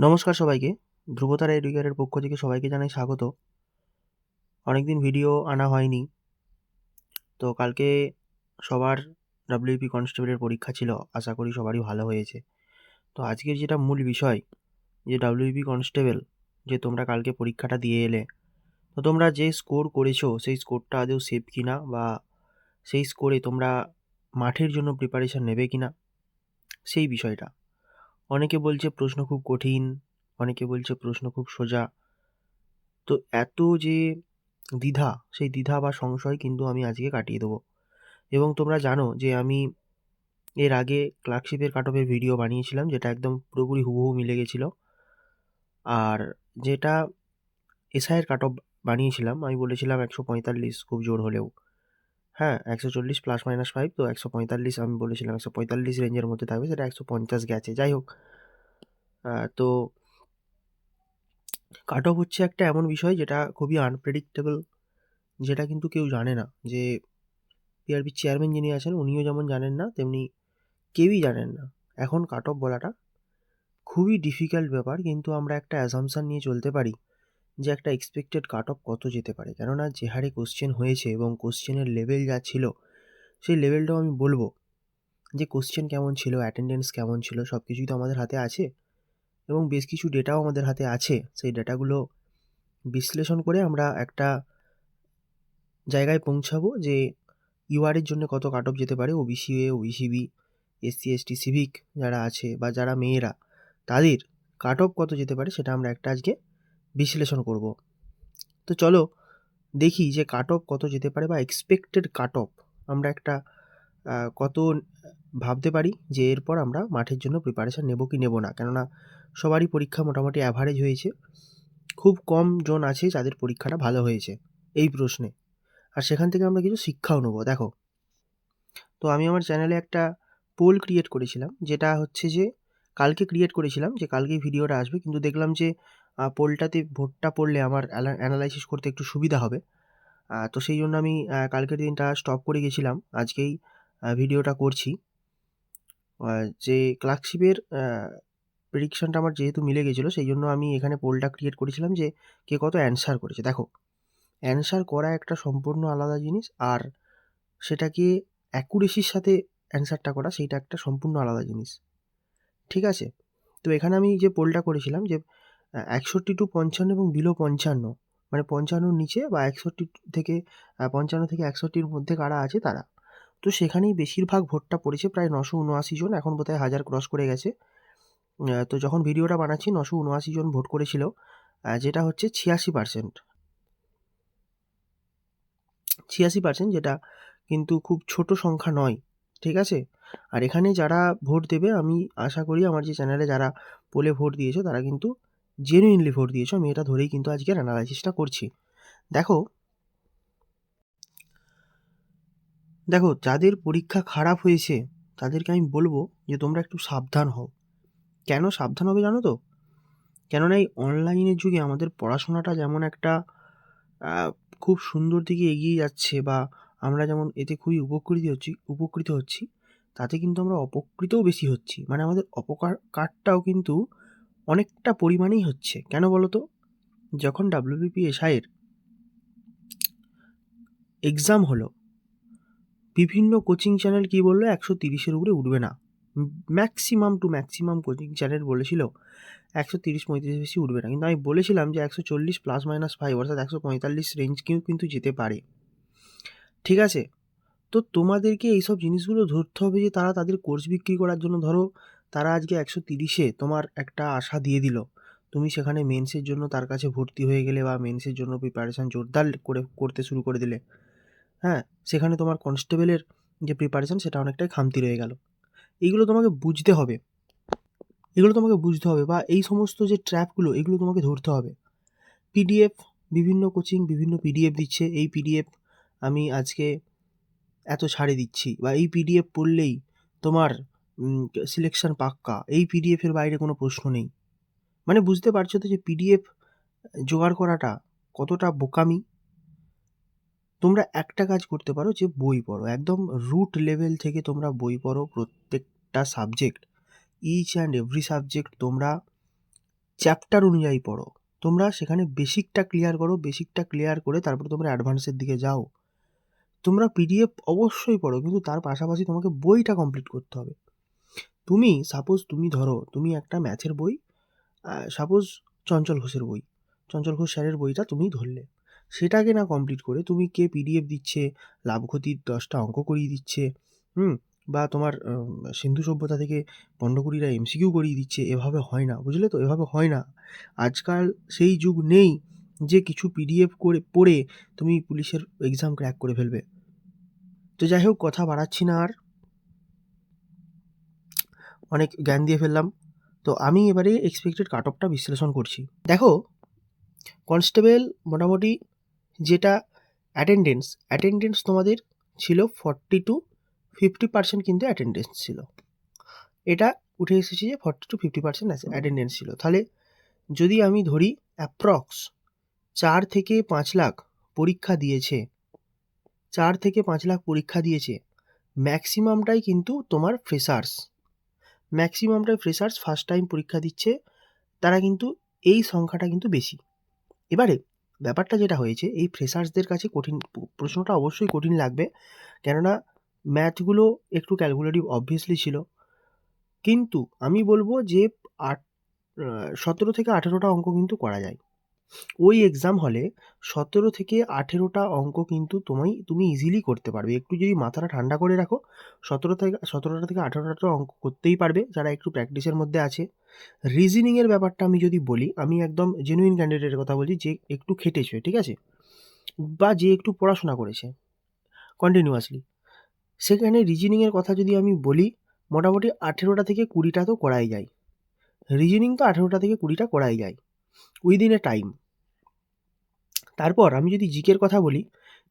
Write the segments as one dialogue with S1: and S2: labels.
S1: নমস্কার সবাইকে। ধ্রুবতারা এডুকেয়ারের পক্ষ থেকে সবাইকে জানাই স্বাগত। অনেকদিন ভিডিও আনা হয়নি। তো কালকে সবার ডাব্লিউপি কনস্টেবলের পরীক্ষা ছিল। আশা করি সবারই ভালো হয়েছে। তো আজকের যেটা মূল বিষয়, যে ডাব্লিউপি কনস্টেবল যে তোমরা কালকে পরীক্ষাটা দিয়ে এলে। তো তোমরা যে স্কোর করেছ, সেই স্কোরটা আদৌ সেফ কিনা? বা সেই স্কোরে তোমরা মাঠের জন্য প্রিপারেশান নেবে কিনা? সেই বিষয়টা। অনেকে বলছে প্রশ্ন খুব কঠিন, অনেকে বলছে প্রশ্ন খুব সোজা। তো এত যে দ্বিধা, সেই দ্বিধা বা সংশয় কিন্তু আমি আজকে কাটিয়ে দেবো। এবং তোমরা জানো যে আমি এর আগে ক্লার্কশিপের কাট অফের ভিডিও বানিয়েছিলাম, যেটা একদম পুরোপুরি হুবহু মিলে গেছিল। আর যেটা এসআইয়ের কাট অফ বানিয়েছিলাম, আমি বলেছিলাম একশো পঁয়তাল্লিশ খুব জোর হলেও। হ্যাঁ একশো চল্লিশ প্লাস মাইনাস ফাইভ তো একশো পঁয়তাল্লিশ আমি বলেছিলাম, একশো পঁয়তাল্লিশ রেঞ্জের মধ্যে থাকবে, সেটা একশো পঞ্চাশ গেছে। যাই হোক তো কাট অফ হচ্ছে একটা এমন বিষয় যেটা খুবই আনপ্রেডিক্টেবল যেটা কিন্তু কেউ জানে না। যে পিআরপির চেয়ারম্যান যিনি আছেন, উনিও যেমন জানেন না, তেমনি কেউই জানেন না। এখন কাট অফ বলাটা খুবই ডিফিকাল্ট ব্যাপার, কিন্তু আমরা একটা অ্যাজামশান নিয়ে চলতে পারি যে একটা এক্সপেক্টেড কাট অফ কত যেতে পারে। কেননা যে হারে কোশ্চেন হয়েছে এবং কোশ্চেনের লেভেল যা ছিল, সেই লেভেলটাও আমি বলব যে কোশ্চেন কেমন ছিল অ্যাটেন্ডেন্স কেমন ছিল সব কিছুই তো আমাদের হাতে আছে। এবং বেশ কিছু ডেটাও আমাদের হাতে আছে। সেই ডেটাগুলো বিশ্লেষণ করে আমরা একটা জায়গায় পৌঁছাবো যে ইউআরের জন্য কত কাট অফ যেতে পারে। OBC A OBC B SC ST civic যারা আছে বা যারা মেয়েরা, তাদের কাট অফ কত যেতে পারে সেটা আমরা একটা আজকে বিশ্লেষণ করব। তো চলো দেখি যে কাট অফ কত যেতে পারে বা এক্সপেক্টেড কাট অফ আমরা একটা কত ভাবতে পারি যে এরপর আমরা মাঠের জন্য প্রিপারেশান নেব কি নেব না। কেননা সবারই পরীক্ষা মোটামুটি অ্যাভারেজ হয়েছে। খুব কম জন আছে যাদের পরীক্ষাটা ভালো হয়েছে এই প্রশ্নে। আর সেখান থেকে আমরা কিছু শিক্ষাও নেব, দেখো। তো আমি আমার চ্যানেলে একটা পোল ক্রিয়েট করেছিলাম, যেটা হচ্ছে যে কালকে ক্রিয়েট করেছিলাম, যে কালকে ভিডিওটা আসবে, কিন্তু দেখলাম যে পোলটাতে ভোটটা পড়লে আমার অ্যানালাইসিস করতে একটু সুবিধা হবে। তো সেই জন্য আমি কালকের দিনটা স্টপ করে গেছিলাম, আজকেই ভিডিওটা করছি। যে ক্লার্কশিপের প্রেডিকশনটা আমার যেহেতু মিলে গেছিল সেই জন্য আমি এখানে পোলটা ক্রিয়েট করেছিলাম যে কে কত অ্যান্সার করেছে। দেখো অ্যান্সার করা একটা সম্পূর্ণ আলাদা জিনিস আর সেটাকে অ্যাকুরেসির সাথে অ্যান্সারটা করা সেইটা একটা সম্পূর্ণ আলাদা জিনিস। ঠিক আছে? তো এখানে আমি যে পোলটা করেছিলাম যে একষট্টি টু পঞ্চান্ন এবং বিলো পঞ্চান্ন মানে পঞ্চান্নর নিচে বা একষট্টি থেকে পঞ্চান্ন থেকে একষট্টির মধ্যে কারা আছে তারা। তো সেখানেই বেশিরভাগ ভোটটা পড়েছে, প্রায় নশো উনআশি জন, এখন বোধহয় হাজার ক্রস করে গেছে। তো যখন ভিডিওটা বানাচ্ছি, নশো উনআশি জন ভোট করেছিল যেটা হচ্ছে ছিয়াশি পার্সেন্ট ছিয়াশি পার্সেন্ট যেটা কিন্তু খুব ছোট সংখ্যা নয়, ঠিক আছে? আর এখানে যারা ভোট দেবে, আমি আশা করি আমার যে চ্যানেলে যারা পোলে ভোট দিয়েছ, তারা কিন্তু জেনুইনলি ভোট দিয়েছ। আমি এটা ধরেই কিন্তু আজকের অ্যানালাইসিসটা করছি। দেখো দেখো, যাদের পরীক্ষা খারাপ হয়েছে, তাদেরকে আমি বলব যে তোমরা একটু সাবধান হও। কেন সাবধান হবে জানো তো? কেননা এই অনলাইনের যুগে আমাদের পড়াশোনাটা যেমন একটা খুব সুন্দর দিকে এগিয়ে যাচ্ছে বা আমরা যেমন এতে খুবই উপকৃত হচ্ছি উপকৃত হচ্ছি, তাতে কিন্তু আমরা অপকৃতও বেশি হচ্ছি। মানে আমাদের অপকার কারটাও কিন্তু অনেকটা পরিমাণেই হচ্ছে। কেন বলো তো? যখন ডাব্লিউবিপি এসআইয়ের এক্সাম হলো, বিভিন্ন কোচিং চ্যানেল কী বলল? একশো তিরিশের উপরে উঠবে না। Maximum to maximum coaching channel বলেছিল একশো তিরিশ পঁয়ত্রিশ বেশি উঠবে না। কিন্তু আমি বলেছিলাম যে একশো চল্লিশ প্লাস মাইনাস ফাইভ অর্থাৎ একশো পঁয়তাল্লিশ রেঞ্জকেও কিন্তু যেতে পারে। ঠিক আছে? তো তোমাদেরকে এইসব জিনিসগুলো ধরতে হবে যে তারা তাদের কোর্স বিক্রি করার জন্য, ধরো তারা আজকে একশো তিরিশে তোমার একটা আশা দিয়ে দিল। তুমি সেখানে মেন্সের জন্য তার কাছে ভর্তি হয়ে গেলে বা মেন্সের জন্য প্রিপারেশান জোরদার করে করতে শুরু করে দিলে হ্যাঁ? সেখানে তোমার কনস্টেবলের যে প্রিপারেশান সেটা অনেকটাই খামতি রয়ে গেল। এইগুলো তোমাকে বুঝতে হবে। এগুলো তোমাকে বুঝতে হবে বা এই সমস্ত যে ট্র্যাপগুলো, এগুলো তোমাকে ধরতে হবে। পিডিএফ বিভিন্ন কোচিং, বিভিন্ন পিডিএফ দিচ্ছে। এই পিডিএফ আমি আজকে এত ছাড়ে দিচ্ছি বা এই পিডিএফ পড়লেই তোমার সিলেকশন পাক্কা। এই পিডিএফের বাইরে কোনো প্রশ্ন নেই। মানে বুঝতে পারছ তো যে পিডিএফ জোগাড় করাটা কতটা বোকামি? তোমরা একটা কাজ করতে পারো যে বই পড়ো। একদম রুট লেভেল থেকে তোমরা বই পড়ো প্রত্যেকটা subject each and every subject তোমরা চ্যাপ্টার অনুযায়ী পড়ো। তোমরা সেখানে বেসিকটা ক্লিয়ার করো বেসিকটা ক্লিয়ার করে তারপরে তোমরা অ্যাডভান্সের দিকে যাও। তোমরা পিডিএফ অবশ্যই পড়ো, কিন্তু তার পাশাপাশি তোমাকে বইটা কমপ্লিট করতে হবে। তুমি সাপোজ তুমি ধরো, তুমি একটা ম্যাথের বই সাপোজ চঞ্চল ঘোষের বই। চঞ্চল ঘোষ স্যারের বইটা তুমি ধরলে। সেটাকে না কমপ্লিট করে তুমি কে পিডিএফ দিচ্ছে, লাভ ক্ষতির দশটা অঙ্ক করিয়ে দিচ্ছে, হুম? বা তোমার সিন্ধু সভ্যতা থেকে পণ্ডকুড়িরা এমসিকিউ করিয়ে দিচ্ছে, এভাবে হয় না, বুঝলে তো? এভাবে হয় না। আজকাল সেই যুগ নেই যে কিছু পিডিএফ করে, পড়ে তুমি পুলিশের এক্সাম ক্র্যাক করে ফেলবে। তো যাই হোক, কথা বাড়াচ্ছি না আর। অনেক জ্ঞান দিয়ে ফেললাম। তো আমি এবারে এক্সপেক্টেড কাট অফটা বিশ্লেষণ করছি। দেখো কনস্টেবল মোটামুটি যেটা অ্যাটেন্ডেন্স অ্যাটেন্ডেন্স তোমাদের ছিল ফর্টি টু ফিফটি পার্সেন্ট কিন্তু অ্যাটেন্ডেন্স ছিল। এটা উঠে এসেছে যে forty to fifty percent attendance ছিল। তাহলে যদি আমি ধরি অ্যাপ্রক্স চার থেকে পাঁচ লাখ পরীক্ষা দিয়েছে, চার থেকে পাঁচ লাখ পরীক্ষা দিয়েছে ম্যাক্সিমামটাই কিন্তু তোমার ফ্রেশার্স ম্যাক্সিমামটাই ফ্রেশার্স ফার্স্ট টাইম পরীক্ষা দিচ্ছে, তারা কিন্তু এই সংখ্যাটা কিন্তু বেশি। এবারে ব্যাপারটা যেটা হয়েছে, এই ফ্রেশার্সদের কাছে কঠিন, প্রশ্নটা অবশ্যই কঠিন লাগবে। কেননা ম্যাথগুলো একটু ক্যালকুলেটিভ অবভিয়াসলি ছিল। কিন্তু আমি বলব যে, আট সতেরো থেকে আঠেরোটা অঙ্ক কিন্তু করা যায়। ওই এক্সাম হলে সতেরো থেকে আঠেরোটা অঙ্ক কিন্তু তুমি তুমি ইজিলি করতে পারবে। একটু যদি মাথাটা ঠান্ডা করে রাখো, সতেরো থেকে, সতেরোটা থেকে আঠেরোটা অঙ্ক করতেই পারবে। যারা একটু প্র্যাকটিসের মধ্যে আছে রিজনিংয়ের ব্যাপারটা আমি যদি বলি, আমি একদম জেনুইন ক্যান্ডিডেটের কথা বলছি যে একটু খেটেছে, ঠিক আছে? বা যে একটু পড়াশোনা করেছে কন্টিনিউয়াসলি সেখানে রিজনিংয়ের কথা যদি আমি বলি, মোটামুটি আঠেরোটা থেকে কুড়িটা তো করাই যায়। রিজনিং তো আঠেরোটা থেকে কুড়িটা করাই যায় উইদিন এ টাইম তারপর আমি যদি জিকের কথা বলি,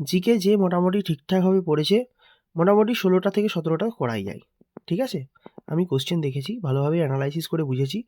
S1: জিকে যে মোটামুটি ঠিকঠাকভাবে পড়েছে, মোটামুটি ষোলোটা থেকে সতেরোটা করাই যায়। ঠিক আছে? আমি কোশ্চেন দেখেছি, ভালোভাবে অ্যানালাইসিস করে বুঝেছি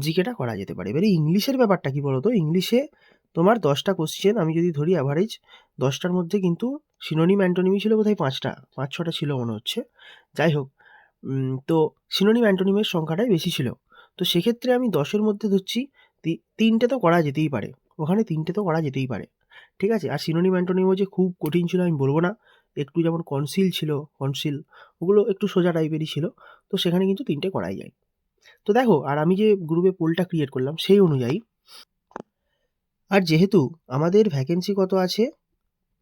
S1: জিকেটা করা যেতে পারে। এবারে ইংলিশের ব্যাপারটা কি বলতো? ইংলিশে তোমার দশটা কোশ্চেন আমি যদি ধরি অ্যাভারেজ দশটার মধ্যে কিন্তু সিনোনিম অ্যান্টোনিমি ছিল বোধহয় পাঁচটা, পাঁচ, ছটা ছিল মনে হচ্ছে। যাই হোক তো সিনোনিম অ্যান্টোনিমের সংখ্যাটাই বেশি ছিল। তো সেক্ষেত্রে আমি দশের মধ্যে ধরছি, তি- তিনটে তো করা যেতেই পারে। ওখানে তিনটে তো করা যেতেই পারে। ঠিক আছে? আর সিনোনিম অ্যান্টোনিমও যে খুব কঠিন ছিল আমি বলব না। একটু যেমন কনসিল ছিল কনসিল ওগুলো একটু সোজা টাইপেরই ছিল। তো সেখানে কিন্তু তিনটে করাই যায়। তো দেখো, আর আমি যে গ্রুপে পোলটা ক্রিয়েট করলাম সেই অনুযায়ী আর যেহেতু আমাদের ভ্যাকেন্সি কত আছে?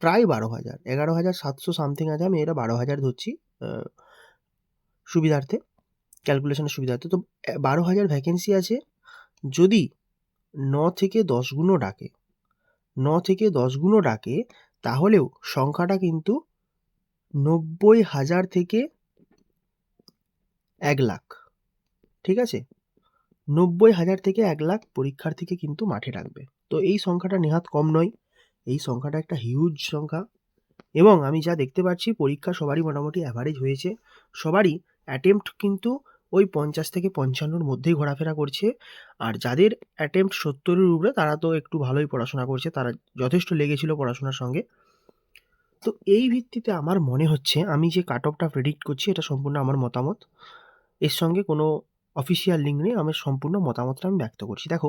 S1: প্রায় বারো হাজার। এগারো হাজার সাতশো সামথিং আছে, আমি এটা বারো হাজার ধরছি সুবিধার্থে ক্যালকুলেশনের সুবিধার্থে। তো বারো হাজার ভ্যাকেন্সি আছে, যদি ন থেকে দশ গুণও ডাকে, ন থেকে দশ গুণও ডাকে, তাহলেও সংখ্যাটা কিন্তু নব্বই হাজার থেকে এক লাখ। ঠিক আছে? নব্বই হাজার থেকে এক লাখ পরীক্ষার্থীকে কিন্তু মাঠে রাখবে। তো এই সংখ্যাটা নেহাত কম নয়। এই সংখ্যাটা একটা হিউজ সংখ্যা। এবং আমি যা দেখতে পাচ্ছি, পরীক্ষা সবারই মোটামুটি অ্যাভারেজ হয়েছে। সবারই অ্যাটেম্পট কিন্তু ওই পঞ্চাশ থেকে পঞ্চান্নর মধ্যেই ঘোরাফেরা করছে। আর যাদের অ্যাটেম্পট সত্তরের উপরে, তারা তো একটু ভালোই পড়াশোনা করছে। তারা যথেষ্ট লেগেছিল পড়াশোনার সঙ্গে। তো এই ভিত্তিতে আমার মনে হচ্ছে আমি যে কাট অফটা প্রেডিক্ট করছি এটা সম্পূর্ণ আমার মতামত। এর সঙ্গে কোনো অফিসিয়াল লিঙ্ক নেই, আমার সম্পূর্ণ মতামতটা আমি ব্যক্ত করছি। দেখো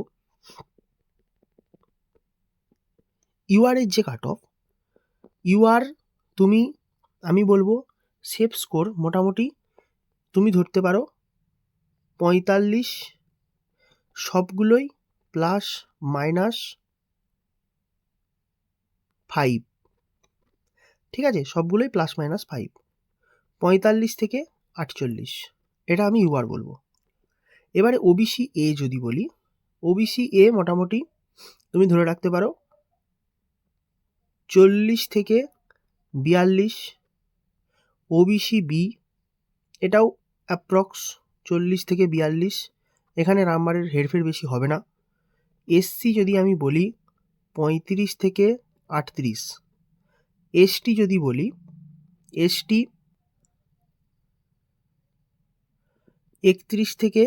S1: ইউআরের যে কাট অফ ইউআর তুমি, আমি বলব সেফ স্কোর মোটামুটি তুমি ধরতে পারো পঁয়তাল্লিশ, সবগুলোই প্লাস মাইনাস ফাইভ ঠিক আছে? সবগুলোই প্লাস মাইনাস ফাইভ পঁয়তাল্লিশ থেকে আটচল্লিশ। এটা আমি ইউআর বলব। এবারে ওবিসি এ যদি বলি ওবিসি এ মোটামুটি তুমি ধরে রাখতে পারো, চল্লিশ থেকে বিয়াল্লিশ। ওবিসি বি এটাও অ্যাপ্রক্স চল্লিশ থেকে বিয়াল্লিশ। এখানে নাম্বারের হেরফের বেশি হবে না। এসসি যদি আমি বলি, পঁয়ত্রিশ থেকে আটত্রিশ। এসটি যদি বলি, এসটি একত্রিশ থেকে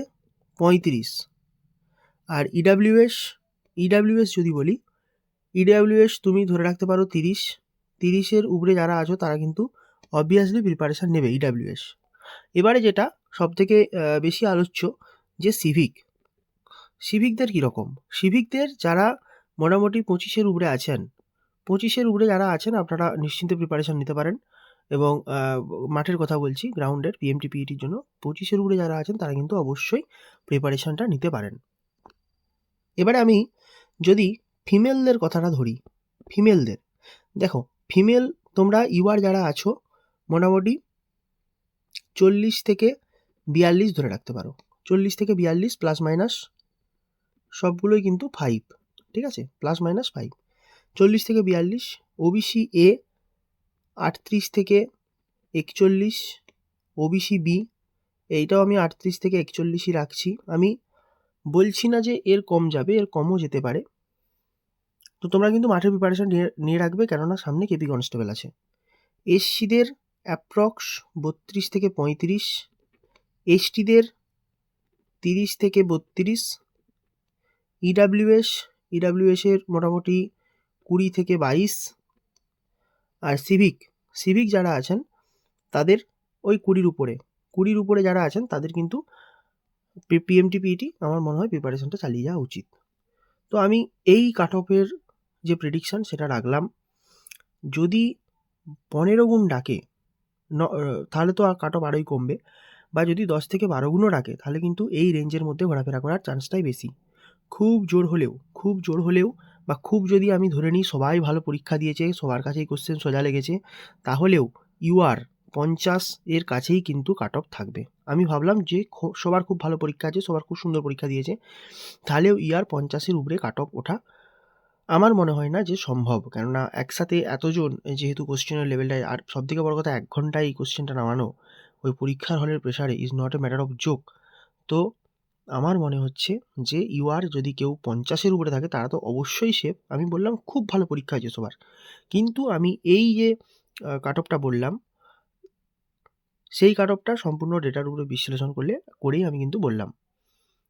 S1: পঁয়ত্রিশ। আর ইডাব্লিউএস ইডাব্লিউএস যদি বলি ইডাব্লিউএস তুমি ধরে রাখতে পারো তিরিশ। তিরিশের উপরে যারা আছো, তারা কিন্তু অবভিয়াসলি প্রিপারেশান নেবে ইডাব্লিউএস এবারে যেটা সব থেকে বেশি আলোচ্য, যে সিভিক সিভিকদের কীরকম? সিভিকদের যারা মোটামুটি পঁচিশের উপরে আছেন পঁচিশের উপরে যারা আছেন, আপনারা নিশ্চিন্তে প্রিপারেশন নিতে পারেন। এবং মাঠের কথা বলছি গ্রাউন্ডের পিএমটি পিইটির জন্য, পঁচিশের উপরে যারা আছেন, তারা কিন্তু অবশ্যই প্রিপারেশনটা নিতে পারেন। এবারে আমি যদি ফিমেলদের কথাটা ধরি ফিমেলদের দেখো ফিমেল তোমরা ইউআর যারা আছো, মোটামুটি চল্লিশ থেকে বিয়াল্লিশ ধরে রাখতে পারো। চল্লিশ থেকে বিয়াল্লিশ প্লাস মাইনাস সবগুলোই কিন্তু ফাইভ ঠিক আছে? প্লাস মাইনাস ফাইভ চল্লিশ থেকে বিয়াল্লিশ ওবিসি এ আটত্রিশ থেকে একচল্লিশ ওবিসি বি এইটাও আমি আটত্রিশ থেকে একচল্লিশই রাখছি। আমি বলছি না যে এর কম যাবে, এর কমও যেতে পারে। তো তোমরা কিন্তু মাঠের প্রিপারেশন নিয়ে রাখবে কেননা সামনে কেপি কনস্টেবল আছে। এসসিদের অ্যাপ্রক্স বত্রিশ থেকে পঁয়ত্রিশ এসটিদের তিরিশ থেকে বত্রিশ ইডাব্লিউএস ইডাব্লিউএসের মোটামুটি কুড়ি থেকে বাইশ। আর সিভিক সিভিক যারা আছেন, তাদের ওই কুড়ির উপরে। কুড়ির উপরে যারা আছেন, তাদের কিন্তু পিএমটি পিইটি আমার মনে হয় প্রিপারেশনটা চালিয়ে যাওয়া উচিত। তো আমি এই কাট অফের যে প্রেডিকশান সেটা রাখলাম। যদি পনেরো গুণ ডাকে, ন তাহলে তো আর কাট অফ আরোই কমবে। বা যদি দশ থেকে বারো গুণও ডাকে, তাহলে কিন্তু এই রেঞ্জের মধ্যে ঘোরাফেরা করার চান্সটাই বেশি। খুব জোর হলেও, খুব জোর হলেও বা খুব যদি আমি ধরে নিই সবাই ভালো পরীক্ষা দিয়েছে, সবার কাছেই কোশ্চেন সোজা লেগেছে, তাহলেও ইউআর পঞ্চাশ এর কাছেই কিন্তু কাট অফ থাকবে। আমি ভাবলাম যে সবার খুব ভালো পরীক্ষা আছে, সবার খুব সুন্দর পরীক্ষা দিয়েছে, তাহলেও ইয়ার পঞ্চাশের উপরে কাট অফ ওঠা আমার মনে হয় না যে সম্ভব। কেননা একসাথে এতজন, যেহেতু কোশ্চেনের লেভেলটায় আর সবথেকে বড় কথা এক ঘন্টায় এই কোশ্চেনটা নামানো, ওই পরীক্ষার হলের প্রেশারে is not a matter of joke তো আমার মনে হচ্ছে যে ইউআর যদি কেউ পঞ্চাশের উপরে থাকে, তারা তো অবশ্যই সেফ আমি বললাম, খুব ভালো পরীক্ষা হয়েছে সবার। কিন্তু আমি এই যে কাট অফটা বললাম, সেই কাট অফটা সম্পূর্ণ ডেটার উপরে বিশ্লেষণ করলে, করেই আমি কিন্তু বললাম।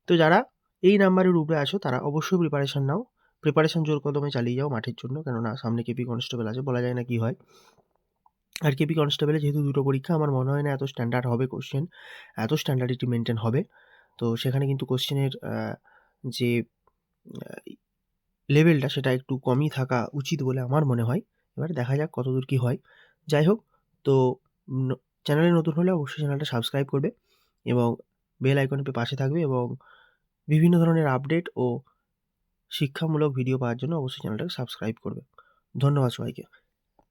S1: তো যারা এই নাম্বারের উপরে আছো, তারা অবশ্যই প্রিপারেশান নাও। প্রিপারেশান জোর কদমে চালিয়ে যাও মাঠের জন্য, কেননা সামনে কেপি কনস্টেবল আছে, বলা যায় না কি হয়। আর কেপি কনস্টেবলে যেহেতু দুটো পরীক্ষা, আমার মনে হয় না এত স্ট্যান্ডার্ড হবে কোশ্চেন এত স্ট্যান্ডার্ডিটি মেনটেন হবে। তো সেখানে কিন্তু কোশ্চেনের যে লেভেলটা সেটা একটু কমই থাকা উচিত বলে আমার মনে হয়। এবার দেখা যাক কতদূর কী হয়। যাই হোক, তো চ্যানেলে নতুন হলে অবশ্যই চ্যানেলটা সাবস্ক্রাইব করবে এবং বেল আইকনের পাশে থাকবে এবং বিভিন্ন ধরনের আপডেট ও শিক্ষামূলক ভিডিও পাওয়ার জন্য অবশ্যই চ্যানেলটাকে সাবস্ক্রাইব করবে। ধন্যবাদ সবাইকে।